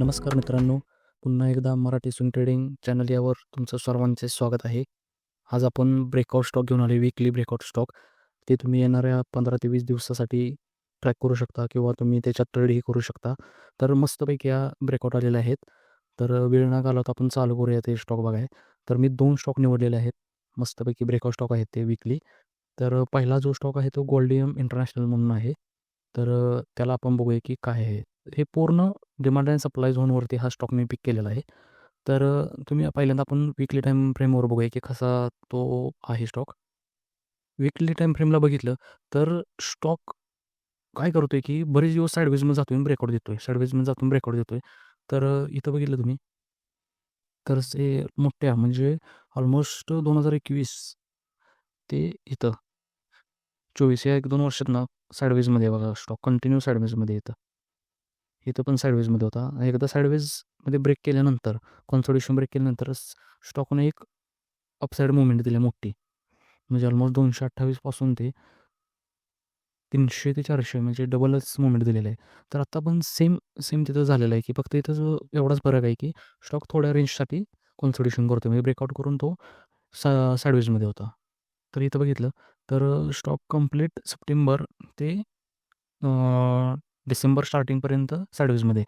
नमस्कार मित्रांनो पुन्हा एकदा मराठी स्विंग ट्रेडिंग चॅनल यावर तुमचं सर्वांचे स्वागत आहे. आज आपण ब्रेकआउट स्टॉक घेऊन आले विकली ब्रेकआउट स्टॉक ते तुम्ही येणाऱ्या पंधरा ते वीस दिवसासाठी ट्रॅक करू शकता किंवा तुम्ही त्याच्यात ट्रेडही करू शकता. तर मस्तपैकी या ब्रेकआउट आलेले आहेत. तर वेळ न घालवता आपण चालू करूया ते स्टॉक बघाय. तर मी दोन स्टॉक निवडलेले आहेत. मस्तपैकी ब्रेकआउट स्टॉक आहेत ते विकली तर पहिला जो स्टॉक आहे तो गोल्डियम इंटरनॅशनल म्हणून आहे. तर त्याला आपण बघूया की काय आहे. हे पूर्ण डिमांड अँड सप्लाय झोनवरती हा स्टॉक मी पिक केलेला आहे. तर तुम्ही पहिल्यांदा आपण विकली टाईम फ्रेमवर बघूया की कसा तो आहे स्टॉक विकली टाईम फ्रेमला बघितलं तर स्टॉक काय करतोय की बरेच दिवस साईडवेजमध्ये आहे ब्रेकआउट देतोय. साईडवेजमध्ये जातो ब्रेकआउट देतोय. तर इथं बघितलं तुम्ही. तर ते मोठ्या म्हणजे ऑलमोस्ट दोन हजार एकवीस ते इथं. चोवीस या एक दोन वर्षात ना साईडवेजमध्ये बघा स्टॉक कंटिन्यू साईडवेजमध्ये येतं. इथं पण साईडवेजमध्ये होता. एकदा साईडवेजमध्ये ब्रेक केल्यानंतर कॉन्सोल्टेशन ब्रेक केल्यानंतर स्टॉकने एक अपसाईड मुवमेंट दिली मोठी. म्हणजे ऑलमोस्ट दोनशे अठ्ठावीसपासून ते तीनशे ते चारशे म्हणजे डबलच मुवमेंट दिलेलं आहे. तर आत्ता पण सेम सेम तिथं झालेलं आहे की फक्त इथं एवढाच फरक आहे की स्टॉक थोड्या रेंजसाठी कॉन्सोडेशन करतो म्हणजे ब्रेकआउट करून तो सा साईडवेजमध्ये होता. तर इथं बघितलं तर स्टॉक कंप्लीट सप्टेंबर ते डिसेंबर स्टार्टिंगपर्यंत साईडवेजमध्ये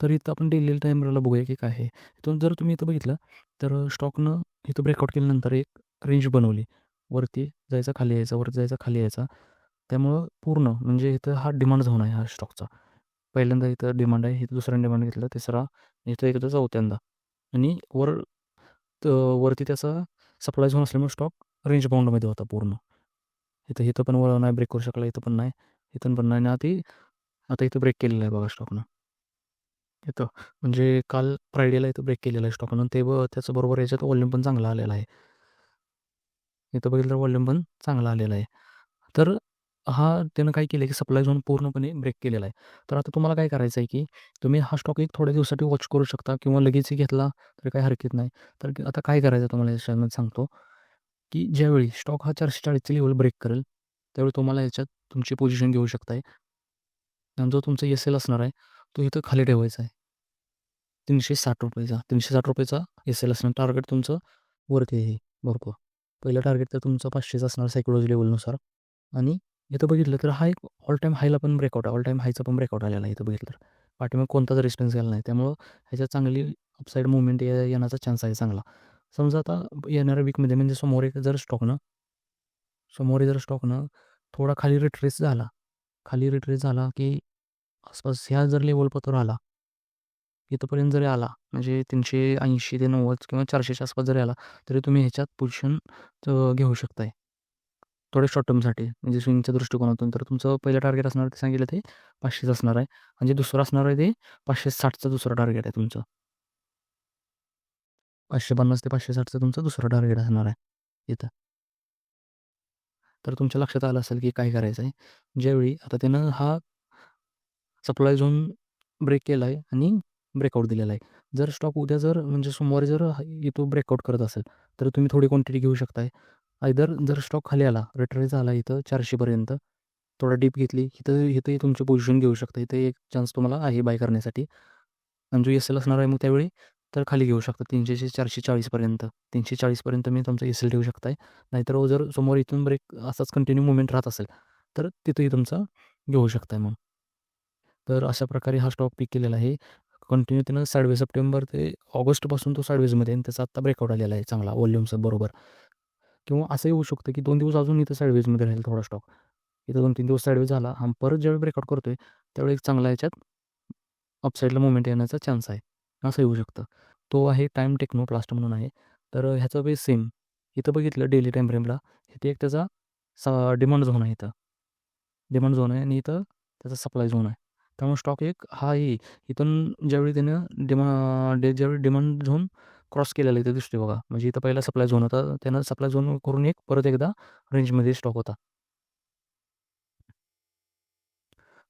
तर इथं आपण डेली टाईमला बघूया की काय आहे. इथून जर तुम्ही इथं बघितलं तर स्टॉकनं इथं ब्रेकआउट केल्यानंतर एक रेंज बनवली. वरती जायचा खाली यायचा वरती जायचा खाली यायचा. त्यामुळं पूर्ण म्हणजे इथं हा डिमांड झोन आहे हा स्टॉकचा. पहिल्यांदा इथं डिमांड आहे इथं दुसऱ्या डिमांड घेतलं तिसरा इथं एकदा चौथ्यांदा. आणि वर वरती त्याचा सप्लाय झोन असल्यामुळे स्टॉक रेंज बाउंडमध्ये होता पूर्ण. इथं इथं पण वर नाही ब्रेक करू शकला इथं पण नाही. इथून पण नाही ना आता आता इथं ब्रेक केलेलं आहे बघा स्टॉकनं इथं. म्हणजे काल फ्रायडेला इथं ब्रेक केलेलं आहे स्टॉकनं ते ब त्याचं बरोबर याच्यात वॉल्यूम पण चांगला आलेला आहे. इथं बघितलं तर वॉल्यूम पण चांगला आलेला आहे. तर हा त्यानं काय केलं की सप्लाय झोन पूर्णपणे ब्रेक केलेला आहे. तर आता तुम्हाला काय करायचं आहे की तुम्ही हा स्टॉक एक थोड्या दिवसासाठी वॉच करू शकता किंवा लगेच घेतला तरी काही हरकत नाही. तर आता काय करायचं तुम्हाला याच्यामध्ये सांगतो की ज्यावेळी स्टॉक हा चारशे चाळीसची लेवल ब्रेक करेल त्यावेळी तुम्हाला याच्यात तुमची पोझिशन घेऊ शकताय. आणि जो तुमचा एस एल असणार आहे तो इथं खाली ठेवायचा आहे. तीनशे साठ रुपयेचा तीनशे साठ रुपयेचा एस एल असणार. टार्गेट तुमचं वरती आहे भरपूर. पहिलं टार्गेट तर तुमचं पाचशेचं असणार सायकोलॉजी लेवलनुसार आणि इथं बघितलं तर हा एक ऑल टाईम हायला पण ब्रेकआउट आहे. ऑल टाईम हायचा पण ब्रेकआउट आलेला आहे इथं बघितलं तर. पाठीमाग कोणताच रिस्पॉन्स गेला नाही. त्यामुळं ह्याच्यात चांगली अपसाईड मुवमेंट येण्याचा चान्स आहे चांगला. समजा आता येणाऱ्या वीकमध्ये म्हणजे समोर एक जर स्टॉकनं समोर जर स्टॉकनं थोडा खाली रिट्रेस झाला. खाली रिट्रेस झाला की आसपास ह्या जर लेवलपत्र आला इथंपर्यंत जरी आला म्हणजे तीनशे ऐंशी ते नव्वद किंवा चारशेच्या आसपास जरी आला तरी तुम्ही ह्याच्यात पोझिशन घेऊ शकताय. थोडे शॉर्ट टर्मसाठी म्हणजे स्विंगच्या दृष्टिकोनातून. तर तुमचं पहिलं टार्गेट असणार ते सांगितलं ते पाचशेच असणार आहे. म्हणजे दुसरं असणार आहे ते पाचशे साठचं दुसरं टार्गेट आहे तुमचं. पाचशे पन्नास ते पाचशे साठचं तुमचं दुसरं टार्गेट असणार आहे इथं. तर तुमच्या लक्षात आलं असेल की काय करायचं आहे. ज्यावेळी आता त्यानं हा सप्लाय झोन ब्रेक केला आहे आणि ब्रेकआउट दिलेला आहे. जर स्टॉक उद्या जर म्हणजे सोमवारी जर इथं ब्रेकआउट करत असेल तर तुम्ही थोडी क्वांटिटी घेऊ शकताय. आयदर जर स्टॉक खाली आला रिटर्न आला इथं चारशेपर्यंत थोडा डीप घेतली इथं इथंही तुमची पोझिशन घेऊ शकता इथं एक चान्स तुम्हाला आहे बाय करण्यासाठी. आणि जो एस एल असणार आहे मग त्यावेळी तर खाली घेऊ शकता तीनशे चारशे चाळीसपर्यंत तीनशे चाळीसपर्यंत मी तुमचा एस एल ठेवू शकताय. नाहीतर जर समोर इथून ब्रेक असाच कंटिन्यू मुवमेंट राहत असेल तर तिथंही तुमचा घेऊ शकताय मग. तर अशा प्रकारे हा स्टॉक पिक केलेला आहे. कंटिन्यू त्यानं साडवे सप्टेंबर ते ऑगस्टपासून तो साडवेजमध्ये आणि त्याचा आत्ता ब्रेकआउट आलेला आहे चांगला वॉल्यूमचा बरोबर. किंवा असंही होऊ शकतं की दोन दिवस अजून इथं साडवेजमध्ये राहील थोडा स्टॉक इथं दोन तीन दिवस साडवेज झाला. हा परत ज्यावेळी ब्रेकआउट करतोय त्यावेळी एक चांगला याच्यात अपसाईडला मुवमेंट येण्याचा चान्स आहे. असं येऊ शकतं. तो आहे टाईम टेक्नो प्लास्ट म्हणून आहे. तर ह्याचा बेस सेम इथं बघितलं डेली टाईम फ्रेमला इथे एक त्याचा सा डिमांड झोन आहे इथं. डिमांड झोन आहे आणि इथं त्याचा सप्लाय झोन आहे. त्यामुळे स्टॉक एक हा येईल इथून ज्यावेळी त्यानं डिमा डे ज्यावेळी डिमांड झोन क्रॉस केलेला इथं दिसते बघा. म्हणजे इथं पहिला सप्लाय झोन होता. त्यानं सप्लाय झोन करून एक परत एकदा रेंजमध्ये स्टॉक होता.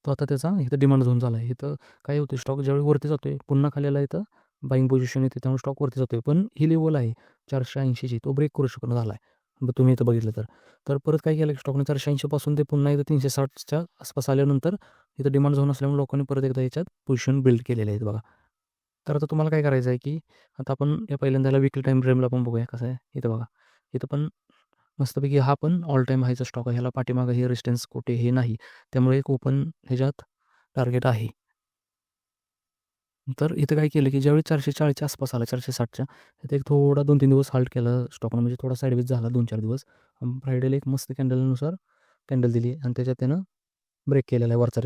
तो आता त्याचा इथं डिमांड झोन झाला आहे. इथं काय होते स्टॉक ज्यावेळी वरती जातोय पुन्हा खाली आला इथं बाईंग पोझिशन येते त्यामुळे स्टॉकवरती जातोय पण ही लेवल आहे चारशे ऐंशीची तो ब्रेक करू शकणं झाला आहे तुम्ही इथं बघितलं तर. तर परत काय केलं की स्टॉकने चारशे ऐंशीपासून ते पुन्हा एकदा 360च्या आसपास आल्यानंतर इथं डिमांड झोन असल्यामुळे लोकांनी परत एकदा याच्यात पोझिशन बिल्ड केलेले आहेत बघा. तर आता तुम्हाला काय करायचं आहे की आता आपण या पहिल्यांदा विकली टाईम फ्रेमला पण बघूया कसं आहे. इथं बघा. इथं पण मस्तपैकी हा पण ऑल टाईम हायचा स्टॉक आहे. ह्याला पाठीमागं हे रेस्टन्स कुठे हे नाही. त्यामुळे एक ओपन ह्याच्यात टार्गेट आहे. तर इथं काय केलं की ज्यावेळी 440च्या आसपास आला 460च्या तिथे एक थोडा 2-3 दिवस हाल्ट केला स्टॉकनं म्हणजे थोडा साईडवेज झाला 2-4 दिवस. फ्रायडेला एक मस्त कॅन्डलनुसार कॅन्डल दिली आणि त्याच्यात त्यानं ब्रेक केलेला आहे वरचा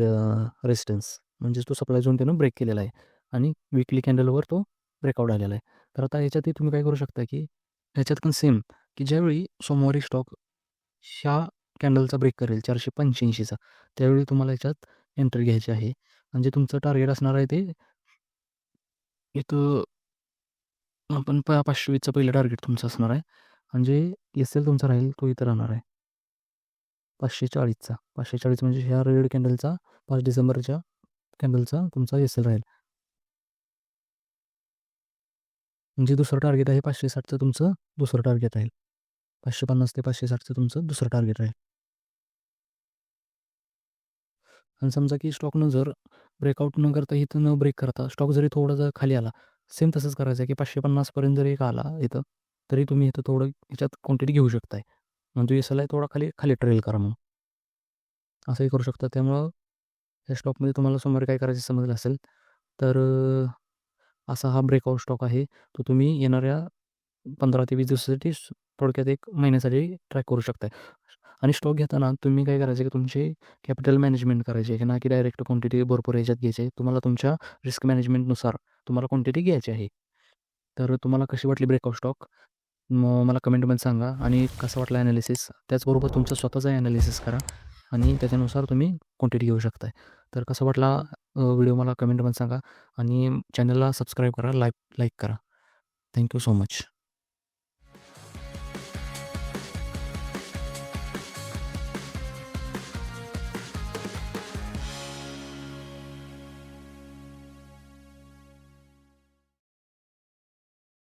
रेजिस्टन्स म्हणजे तो सप्लाय झोन त्यानं ब्रेक केलेला आहे आणि विकली कॅन्डलवर तो ब्रेकआउट आलेला आहे. तर आता याच्यातही तुम्ही काय करू शकता की ह्याच्यात पण सेम की ज्यावेळी सोमवारी स्टॉक ह्या कॅन्डलचा ब्रेक करेल 485चा त्यावेळी तुम्हाला याच्यात एंट्री घ्यायची आहे. म्हणजे तुमचं टार्गेट असणार आहे ते इथं आपण प 520चं पहिलं टार्गेट तुमचं असणार आहे. म्हणजे एस-एल तुमचा राहील तो इथं राहणार आहे. 540चा 540 म्हणजे ह्या रेड कॅन्डलचा 5 डिसेंबरच्या कॅन्डलचा तुमचा एस-एल राहील. म्हणजे दुसरं टार्गेट आहे 560चं तुमचं दुसरं टार्गेट राहील. 550 ते 560चं तुमचं दुसरं टार्गेट राहील. आणि समजा की स्टॉकनं जर ब्रेकआउट न करता इथं न ब्रेक करता स्टॉक जरी थोडा जर खाली आला, सेम तसंच करायचं आहे की पाचशे पन्नासपर्यंत जरी एक आला इथं, तरी तुम्ही इथं थोडं ह्याच्यात क्वांटिटी घेऊ शकताय. म्हणजे एस-एल आहे थोडा खाली खाली ट्रेल करा मग. असंही करू शकता. त्यामुळं या स्टॉकमध्ये तुम्हाला सोमवारी काय करायचं समजलं असेल, तर असा हा ब्रेकआउट स्टॉक आहे. तो तुम्ही येणाऱ्या 15 ते वीस दिवसासाठी थोडक्यात एक महिन्यासाठी ट्रॅक करू शकताय. आणि स्टॉक घेताना तुम्ही काय करायचं की तुमची कॅपिटल मॅनेजमेंट करायची आहे, ना की डायरेक्ट क्वांटिटी भरपूर ह्याच्यात घ्यायची आहे. तुम्हाला तुमच्या रिस्क मॅनेजमेंटनुसार तुम्हाला क्वांटिटी घ्यायची आहे. तर तुम्हाला कशी वाटली ब्रेकआउट स्टॉक मग मला कमेंटमध्ये सांगा आणि कसं वाटलं ॲनालिसिस. त्याचबरोबर तुमचं स्वतःचं ॲनालिसिस करा आणि त्याच्यानुसार तुम्ही क्वांटिटी घेऊ शकताय. तर कसं वाटला व्हिडिओ मला कमेंटमध्ये सांगा आणि चॅनलला सबस्क्राईब करा, लाईक लाईक करा. Thank you so much.